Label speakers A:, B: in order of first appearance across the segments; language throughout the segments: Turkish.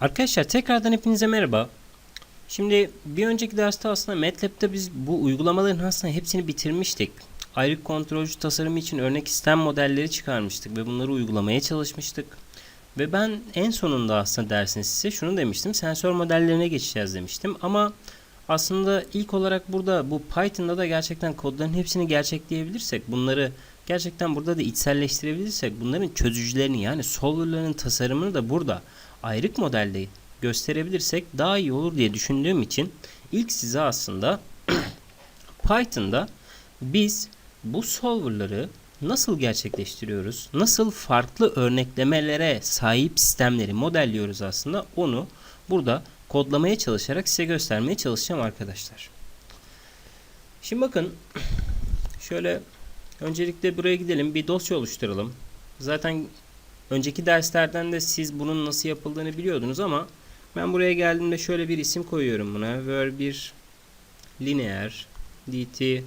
A: Arkadaşlar tekrardan hepinize merhaba. Şimdi bir önceki derste aslında MATLAB'da biz bu uygulamaların aslında hepsini bitirmiştik. Ayrık kontrolcü tasarımı için örnek sistem modelleri çıkarmıştık ve bunları uygulamaya çalışmıştık. Ve ben en sonunda aslında dersin size şunu demiştim. Sensör modellerine geçeceğiz demiştim. Ama aslında ilk olarak burada bu Python'da da gerçekten kodların hepsini gerçekleyebilirsek, bunları gerçekten burada da içselleştirebilirsek, bunların çözücülerini yani solverların tasarımını da burada ayrık modelde gösterebilirsek daha iyi olur diye düşündüğüm için ilk size aslında Python'da biz bu solverları nasıl gerçekleştiriyoruz? Nasıl farklı örneklemelere sahip sistemleri modelliyoruz aslında onu burada kodlamaya çalışarak size göstermeye çalışacağım arkadaşlar. Şimdi bakın şöyle öncelikle buraya gidelim bir dosya oluşturalım. Zaten önceki derslerden de siz bunun nasıl yapıldığını biliyordunuz ama ben buraya geldiğimde şöyle bir isim koyuyorum buna. Ver bir lineer dt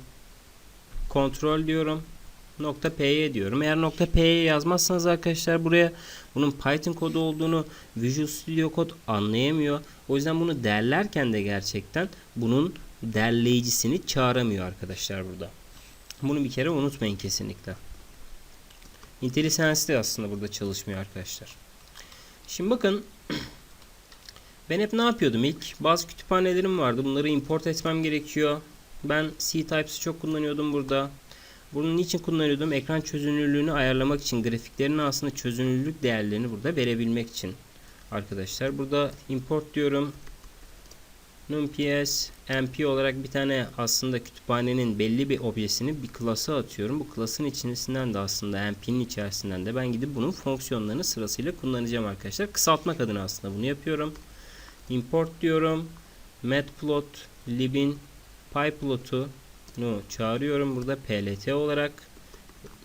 A: kontrol diyorum. Nokta .py diyorum. Eğer nokta .py yazmazsanız arkadaşlar buraya bunun Python kodu olduğunu Visual Studio Code anlayamıyor. O yüzden bunu derlerken de gerçekten bunun derleyicisini çağıramıyor arkadaşlar burada. Bunu bir kere unutmayın kesinlikle. IntelliSense de aslında burada çalışmıyor arkadaşlar. Şimdi bakın ben hep ne yapıyordum ilk? Bazı kütüphanelerim vardı. Bunları import etmem gerekiyor. Ben C-Types'ı çok kullanıyordum burada. Bunun için kullanıyordum? Ekran çözünürlüğünü ayarlamak için. Grafiklerin aslında çözünürlük değerlerini burada verebilmek için. Arkadaşlar burada import diyorum. NumPS MP olarak bir tane aslında kütüphanenin belli bir objesini bir klasa atıyorum. Bu klasın içerisinden de aslında MP'nin içerisinden de ben gidip bunun fonksiyonlarını sırasıyla kullanacağım arkadaşlar. Kısaltmak adına aslında bunu yapıyorum. Import diyorum. Matplot libin pyplot'u çağırıyorum burada plt olarak.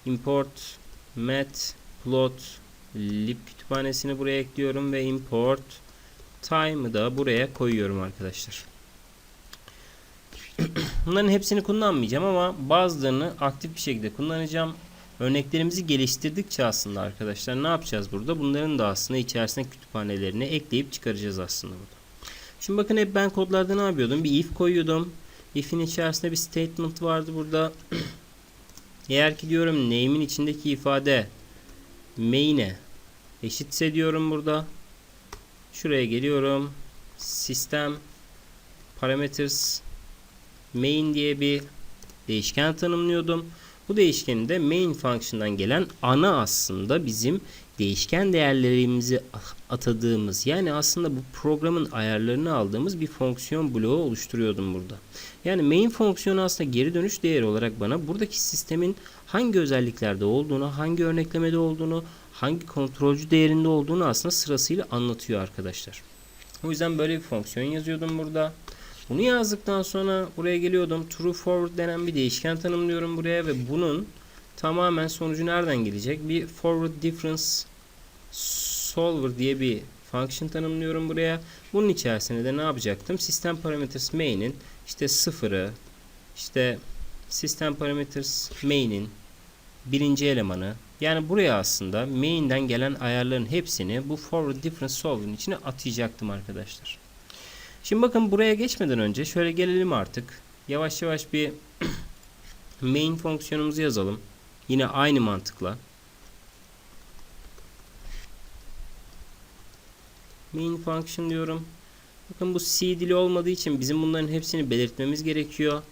A: Import matplot lib kütüphanesini buraya ekliyorum ve import time'ı da buraya koyuyorum arkadaşlar. Bunların hepsini kullanmayacağım ama bazılarını aktif bir şekilde kullanacağım. Örneklerimizi geliştirdikçe aslında arkadaşlar ne yapacağız burada? Bunların da aslında içerisine kütüphanelerini ekleyip çıkaracağız aslında burada. Şimdi bakın hep ben kodlarda ne yapıyordum? Bir if koyuyordum. If'in içerisinde bir statement vardı burada. Eğer ki diyorum name'in içindeki ifade main'e eşitse diyorum burada. Şuraya geliyorum. Sistem parameters main diye bir değişken tanımlıyordum. Bu değişkenin de main function'dan gelen ana aslında bizim değişken değerlerimizi atadığımız yani aslında bu programın ayarlarını aldığımız bir fonksiyon bloğu oluşturuyordum burada. Yani main fonksiyonu aslında geri dönüş değeri olarak bana buradaki sistemin hangi özelliklerde olduğunu, hangi örneklemede olduğunu, hangi kontrolcü değerinde olduğunu aslında sırasıyla anlatıyor arkadaşlar. O yüzden böyle bir fonksiyon yazıyordum burada. Bunu yazdıktan sonra buraya geliyordum. True forward denen bir değişken tanımlıyorum buraya ve bunun tamamen sonucu nereden gelecek? Bir forward difference solver diye bir function tanımlıyorum buraya. Bunun içerisinde de ne yapacaktım? System parameters main'in işte sıfırı, işte system parameters main'in birinci elemanı yani buraya aslında main'den gelen ayarların hepsini bu forward difference solver'ın içine atayacaktım arkadaşlar. Şimdi bakın buraya geçmeden önce şöyle gelelim artık. Yavaş yavaş bir main fonksiyonumuzu yazalım. Yine aynı mantıkla. Main function diyorum. Bakın bu C dili olmadığı için bizim bunların hepsini belirtmemiz gerekiyor.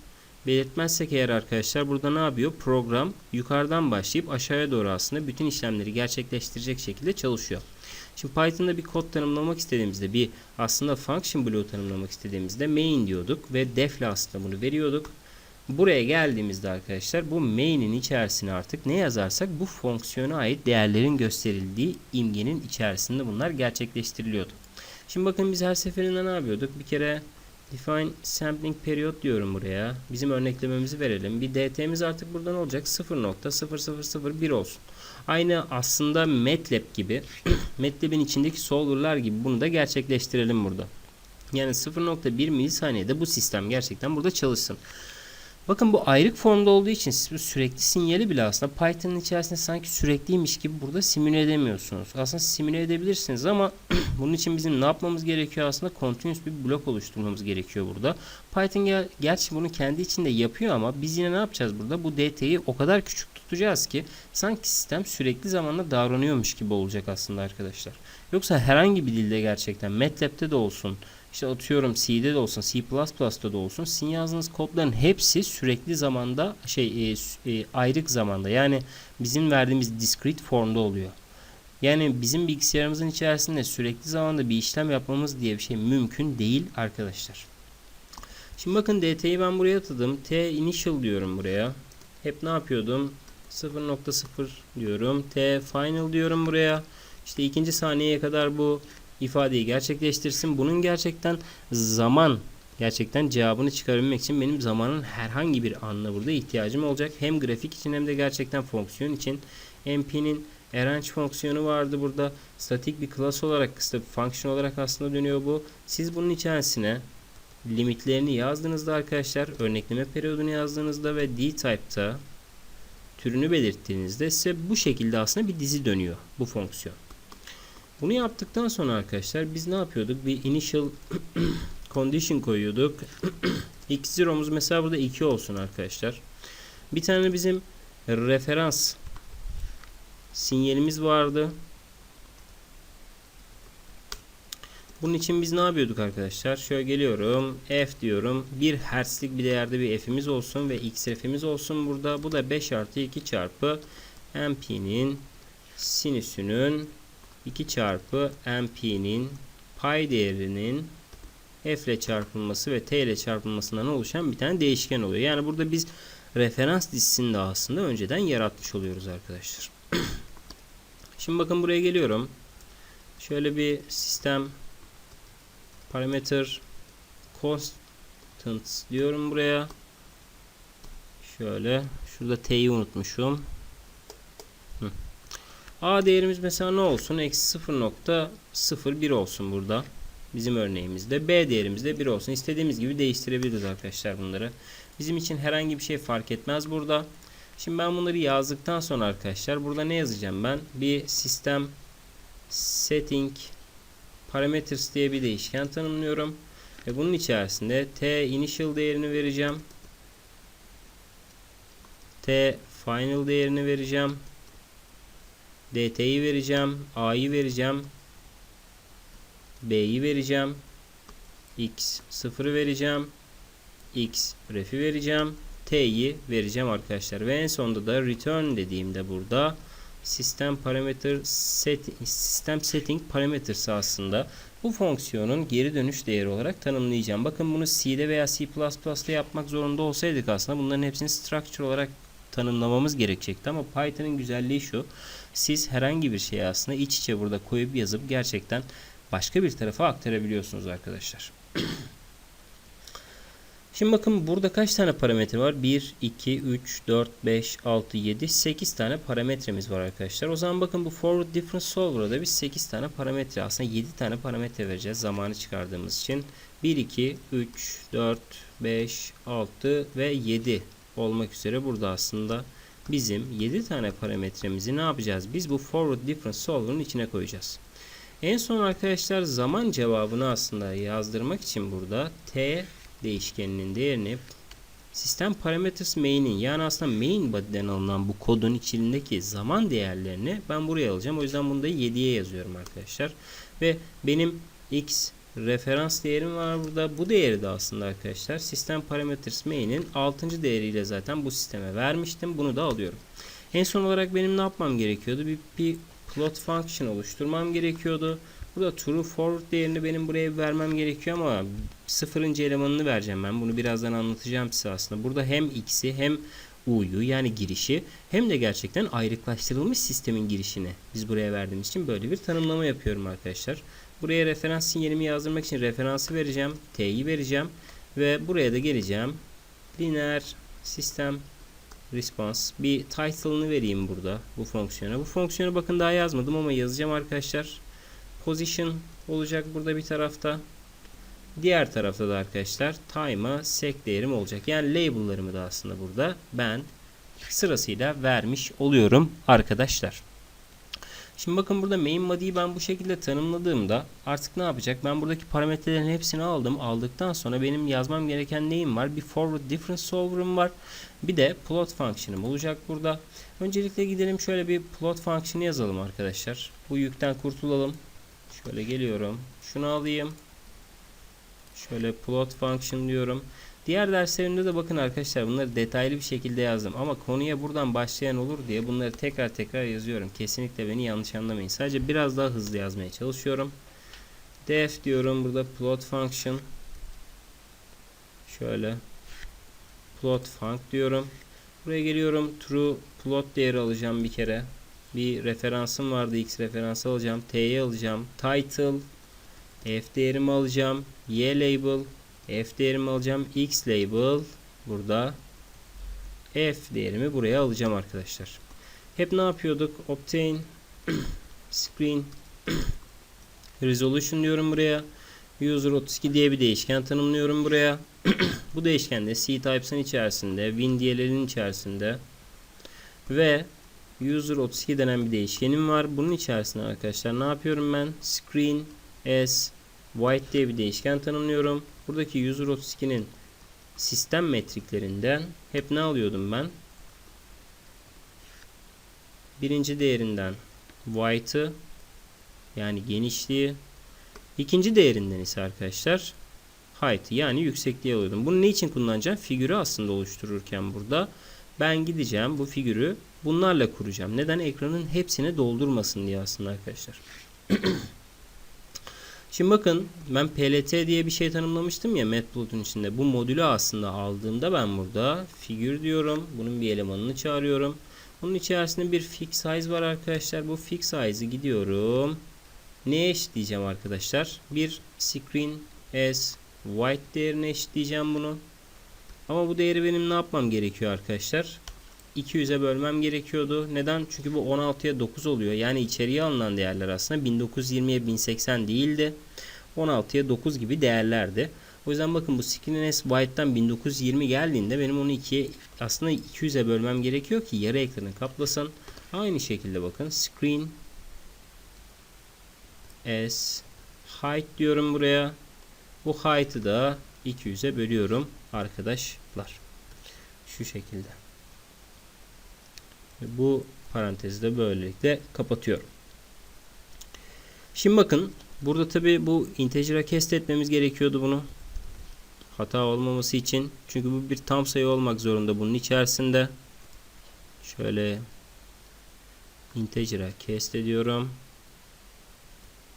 A: Belirtmezsek eğer arkadaşlar burada ne yapıyor? Program yukarıdan başlayıp aşağıya doğru aslında bütün işlemleri gerçekleştirecek şekilde çalışıyor. Şimdi Python'da bir kod tanımlamak istediğimizde bir aslında function bloğu tanımlamak istediğimizde main diyorduk ve def ile aslında bunu veriyorduk. Buraya geldiğimizde arkadaşlar bu main'in içerisine artık ne yazarsak bu fonksiyona ait değerlerin gösterildiği imgenin içerisinde bunlar gerçekleştiriliyordu. Şimdi bakın biz her seferinde ne yapıyorduk? Bir kere define sampling period diyorum buraya. Bizim örneklememizi verelim. Bir dt'miz artık buradan olacak 0.0001 olsun. Aynı aslında MATLAB gibi MATLAB'in içindeki solver'lar gibi bunu da gerçekleştirelim burada. Yani 0.1 milisaniyede bu sistem gerçekten burada çalışsın. Bakın bu ayrık formda olduğu için siz bu sürekli sinyali bile aslında Python'ın içerisinde sanki sürekliymiş gibi burada simüle edemiyorsunuz. Aslında simüle edebilirsiniz ama bunun için bizim ne yapmamız gerekiyor aslında? Continuous bir blok oluşturmamız gerekiyor burada. Python gel gerçi bunu kendi içinde yapıyor ama biz yine ne yapacağız burada? Bu DT'yi o kadar küçük tutacağız ki sanki sistem sürekli zamanla davranıyormuş gibi olacak aslında arkadaşlar. Yoksa herhangi bir dilde gerçekten MATLAB'de de olsun, işte atıyorum C'de de olsun, C++'da da olsun sizin yazdığınız kodların hepsi sürekli zamanda şey e, e, ayrık zamanda yani bizim verdiğimiz discrete formda oluyor. Yani bizim bilgisayarımızın içerisinde sürekli zamanda bir işlem yapmamız diye bir şey mümkün değil arkadaşlar. Şimdi bakın DT'yi ben buraya atadım. T initial diyorum buraya. Hep ne yapıyordum? 0.0 diyorum. T final diyorum buraya. İşte ikinci saniyeye kadar bu ifadeyi gerçekleştirsin. Bunun gerçekten zaman gerçekten cevabını çıkarabilmek için benim zamanın herhangi bir anına burada ihtiyacım olacak. Hem grafik için hem de gerçekten fonksiyon için. MP'nin arrange fonksiyonu vardı burada. Statik bir class olarak, işte function olarak aslında dönüyor bu. Siz bunun içerisine limitlerini yazdığınızda arkadaşlar, örnekleme periyodunu yazdığınızda ve d-type'ta türünü belirttiğinizde size bu şekilde aslında bir dizi dönüyor bu fonksiyon. Bunu yaptıktan sonra arkadaşlar biz ne yapıyorduk? Bir initial condition koyuyorduk. x0'umuz mesela burada 2 olsun arkadaşlar. Bir tane bizim referans sinyalimiz vardı. Bunun için biz ne yapıyorduk arkadaşlar? Şöyle geliyorum. F diyorum. 1 Hz'lik bir değerde bir f'imiz olsun ve x f'imiz olsun burada. Bu da 5 artı 2 çarpı mp'nin sinüsünün 2 çarpı mp'nin pay değerinin f ile çarpılması ve t ile çarpılmasından oluşan bir tane değişken oluyor. Yani burada biz referans dizisini de aslında önceden yaratmış oluyoruz arkadaşlar. Şimdi bakın buraya geliyorum. Şöyle bir sistem parameter constant diyorum buraya. Şöyle şurada t'yi unutmuşum. A değerimiz mesela ne olsun? Eksi 0.01 olsun burada. Bizim örneğimizde. B değerimiz de 1 olsun. İstediğimiz gibi değiştirebiliriz arkadaşlar bunları. Bizim için herhangi bir şey fark etmez burada. Şimdi ben bunları yazdıktan sonra arkadaşlar burada ne yazacağım ben? Bir sistem setting parameters diye bir değişken tanımlıyorum. Ve bunun içerisinde t initial değerini vereceğim. t final değerini vereceğim. Dt'yi vereceğim. a'yı vereceğim. b'yi vereceğim. x 0'ı vereceğim. x ref'i vereceğim. t'yi vereceğim arkadaşlar. Ve en sonunda da return dediğimde burada sistem parameter set sistem setting parameters aslında bu fonksiyonun geri dönüş değeri olarak tanımlayacağım. Bakın bunu C'de veya C++'da yapmak zorunda olsaydık aslında bunların hepsini structure olarak tanımlamamız gerekecekti ama Python'ın güzelliği şu. Siz herhangi bir şeyi aslında iç içe burada koyup yazıp gerçekten başka bir tarafa aktarabiliyorsunuz arkadaşlar. Şimdi bakın burada kaç tane parametre var? 1, 2, 3, 4, 5, 6, 7, 8 tane parametremiz var arkadaşlar. O zaman bakın bu forward difference solver'da da biz 8 tane parametre aslında 7 tane parametre vereceğiz zamanı çıkardığımız için. 1, 2, 3, 4, 5, 6 ve 7 olmak üzere burada aslında bizim 7 tane parametremizi ne yapacağız? Biz bu forward difference solver'ın içine koyacağız. En son arkadaşlar zaman cevabını aslında yazdırmak için burada t değişkeninin değerini sistem parameters main'in yani aslında main body'den alınan bu kodun içindeki zaman değerlerini ben buraya alacağım. O yüzden bunu da 7'ye yazıyorum arkadaşlar. Ve benim x referans değerim var burada. Bu değeri de aslında arkadaşlar sistem parameters main'in 6. değeriyle zaten bu sisteme vermiştim. Bunu da alıyorum. En son olarak benim ne yapmam gerekiyordu? Bir, bir plot function oluşturmam gerekiyordu. Burada true forward değerini benim buraya vermem gerekiyor ama sıfırıncı elemanını vereceğim ben. Bunu birazdan anlatacağım size aslında. Burada hem x'i hem u'yu yani girişi hem de gerçekten ayrıklaştırılmış sistemin girişini biz buraya verdiğimiz için böyle bir tanımlama yapıyorum arkadaşlar. Buraya referans sinyalimi yazdırmak için referansı vereceğim. T'yi vereceğim. Ve buraya da geleceğim. Lineer sistem response. Bir title'ını vereyim burada bu fonksiyona. Bu fonksiyona bakın daha yazmadım ama yazacağım arkadaşlar. Position olacak burada bir tarafta. Diğer tarafta da arkadaşlar time'a sek değerim olacak. Yani label'larımı da aslında burada ben sırasıyla vermiş oluyorum arkadaşlar. Şimdi bakın burada main body'yi ben bu şekilde tanımladığımda artık ne yapacak? Ben buradaki parametrelerin hepsini aldım. Aldıktan sonra benim yazmam gereken neyim var? Bir forward difference solver'ım var. Bir de plot function'ım olacak burada. Öncelikle gidelim şöyle bir plot function'ı yazalım arkadaşlar. Bu yükten kurtulalım. Şöyle geliyorum. Şunu alayım. Şöyle plot function diyorum. Diğer derslerimde de bakın arkadaşlar bunları detaylı bir şekilde yazdım. Ama konuya buradan başlayan olur diye bunları tekrar tekrar yazıyorum. Kesinlikle beni yanlış anlamayın. Sadece biraz daha hızlı yazmaya çalışıyorum. def diyorum burada plot function. Şöyle plot func diyorum. Buraya geliyorum. True plot değeri alacağım bir kere. Bir referansım vardı. X referansı alacağım. T'yi alacağım. Title F değerimi alacağım. Y label F değerimi alacağım. X label burada. F değerimi buraya alacağım arkadaşlar. Hep ne yapıyorduk? Obtain screen resolution diyorum buraya. User 32 diye bir değişken tanımlıyorum buraya. Bu değişkende C types'ın içerisinde, WinDLL'in içerisinde ve user 32 denen bir değişkenim var. Bunun içerisinde arkadaşlar ne yapıyorum ben? Screen as white diye bir değişken tanımlıyorum. Buradaki user 32'nin sistem metriklerinden hep ne alıyordum ben? Birinci değerinden white'ı yani genişliği ikinci değerinden ise arkadaşlar height yani yüksekliği alıyordum. Bunu ne için kullanacağım? Figürü aslında oluştururken burada ben gideceğim bu figürü bunlarla kuracağım. Neden? Ekranın hepsini doldurmasın diye aslında arkadaşlar. Şimdi bakın ben PLT diye bir şey tanımlamıştım ya Matplotlib'in içinde. Bu modülü aslında aldığımda ben burada figür diyorum. Bunun bir elemanını çağırıyorum. Bunun içerisinde bir fix size var arkadaşlar. Bu fix size'ı gidiyorum. Neye eşitleyeceğim arkadaşlar? Bir screen as white değerine eşitleyeceğim bunu. Ama bu değeri benim ne yapmam gerekiyor arkadaşlar? 200'e bölmem gerekiyordu. Neden? Çünkü bu 16'ya 9 oluyor. Yani içeriye alınan değerler aslında 1920'ye 1080 değildi. 16'ya 9 gibi değerlerdi. O yüzden bakın bu Screen S White'dan 1920 geldiğinde benim onu 2'ye aslında 200'e bölmem gerekiyor ki yarı ekranı kaplasın. Aynı şekilde bakın Screen S Height diyorum buraya. Bu height'ı da 200'e bölüyorum arkadaşlar. Şu şekilde. Bu parantezi de böylelikle kapatıyorum. Şimdi bakın burada tabi bu integer'a kest etmemiz gerekiyordu bunu. Hata olmaması için. Çünkü bu bir tam sayı olmak zorunda bunun içerisinde. Şöyle integer'a kest ediyorum.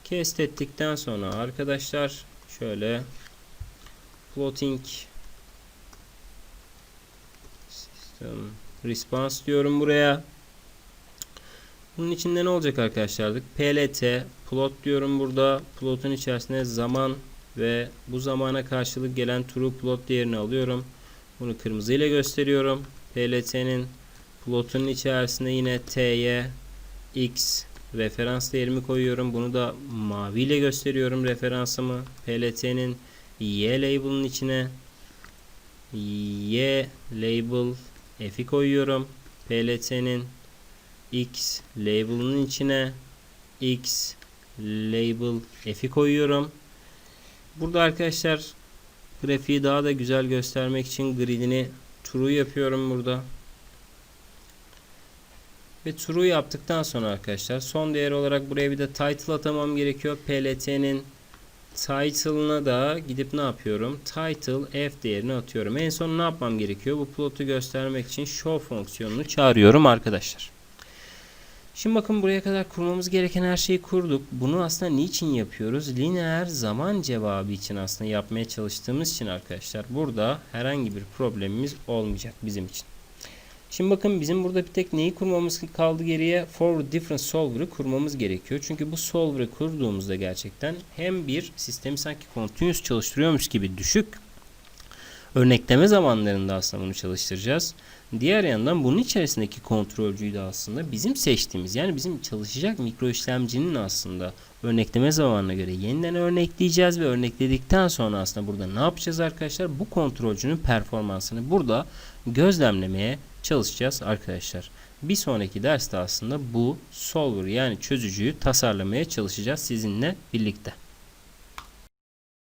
A: Kest ettikten sonra arkadaşlar şöyle plotting system response diyorum buraya. Bunun içinde ne olacak arkadaşlar? PLT plot diyorum burada. Plotun içerisine zaman ve bu zamana karşılık gelen true plot değerini alıyorum. Bunu kırmızı ile gösteriyorum. PLT'nin plotun içerisine yine t'ye x referans değerimi koyuyorum. Bunu da mavi ile gösteriyorum referansımı. PLT'nin y label'ın içine y label f'i koyuyorum. PLT'nin x label'ının içine x label f'i koyuyorum. Burada arkadaşlar grafiği daha da güzel göstermek için gridini true yapıyorum burada. Ve true yaptıktan sonra arkadaşlar son değer olarak buraya bir de title atamam gerekiyor. PLT'nin title'ına da gidip ne yapıyorum? Title f değerini atıyorum. En son ne yapmam gerekiyor? Bu plotu göstermek için show fonksiyonunu çağırıyorum arkadaşlar. Şimdi bakın buraya kadar kurmamız gereken her şeyi kurduk. Bunu aslında niçin yapıyoruz? Lineer zaman cevabı için aslında yapmaya çalıştığımız için arkadaşlar burada herhangi bir problemimiz olmayacak bizim için. Şimdi bakın bizim burada bir tek neyi kurmamız kaldı geriye? Forward Difference Solver'ı kurmamız gerekiyor. Çünkü bu Solver'ı kurduğumuzda gerçekten hem bir sistemi sanki continuous çalıştırıyormuş gibi düşük Örnekleme zamanlarında aslında bunu çalıştıracağız. Diğer yandan bunun içerisindeki kontrolcüyü de aslında bizim seçtiğimiz yani bizim çalışacak mikro işlemcinin aslında örnekleme zamanına göre yeniden örnekleyeceğiz ve örnekledikten sonra aslında burada ne yapacağız arkadaşlar? Bu kontrolcünün performansını burada gözlemlemeye çalışacağız arkadaşlar. Bir sonraki derste aslında bu solver yani çözücüyü tasarlamaya çalışacağız sizinle birlikte.